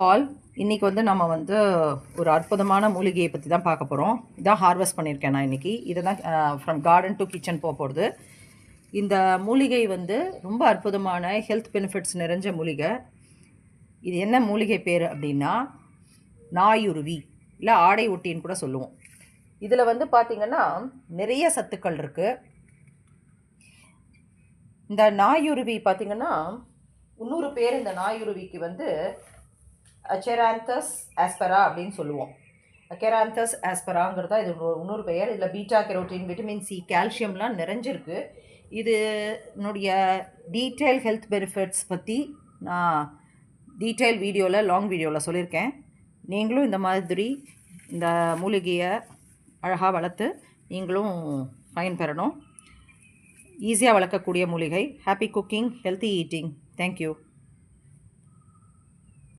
All இன்றைக்கி வந்து நம்ம வந்து ஒரு அற்புதமான மூலிகையை பற்றி தான் பார்க்க போகிறோம் இதான் ஹார்வெஸ்ட் பண்ணியிருக்கேன் நான் இன்றைக்கி இதை தான் ஃப்ரம் கார்டன் டு கிச்சன் போக போகிறது இந்த மூலிகை வந்து ரொம்ப அற்புதமான ஹெல்த் பெனிஃபிட்ஸ் நிறைஞ்ச மூலிகை. இது என்ன மூலிகை பேர் அப்படின்னா நாயுருவி இல்லை ஆடை ஒட்டின்னு கூட சொல்லுவோம். இதில் வந்து பார்த்திங்கன்னா நிறைய சத்துக்கள் இருக்குது இந்த நாயுருவி பார்த்திங்கன்னா இன்னொரு பேர் இந்த நாயுருவிக்கு வந்து அச்செராந்தஸ் ஆஸ்பரா அப்படின்னு சொல்லுவோம். அக்கெராந்தஸ் ஆஸ்பராங்கிறது தான் இது இன்னொரு பெயர். இதில் பீட்டா கெரோட்டின் விட்டமின் சி கால்சியம்லாம் நிறைஞ்சிருக்கு. இது என்னுடைய டீட்டெயில் ஹெல்த் பெனிஃபிட்ஸ் பற்றி நான் டீட்டெயில் வீடியோவில் லாங் வீடியோவில் சொல்லியிருக்கேன். நீங்களும் இந்த மாதிரி இந்த மூலிகையை அழகாக வளர்த்து நீங்களும் பயன்பெறணும் ஈஸியாக வளர்க்கக்கூடிய மூலிகை. Happy cooking healthy eating thank you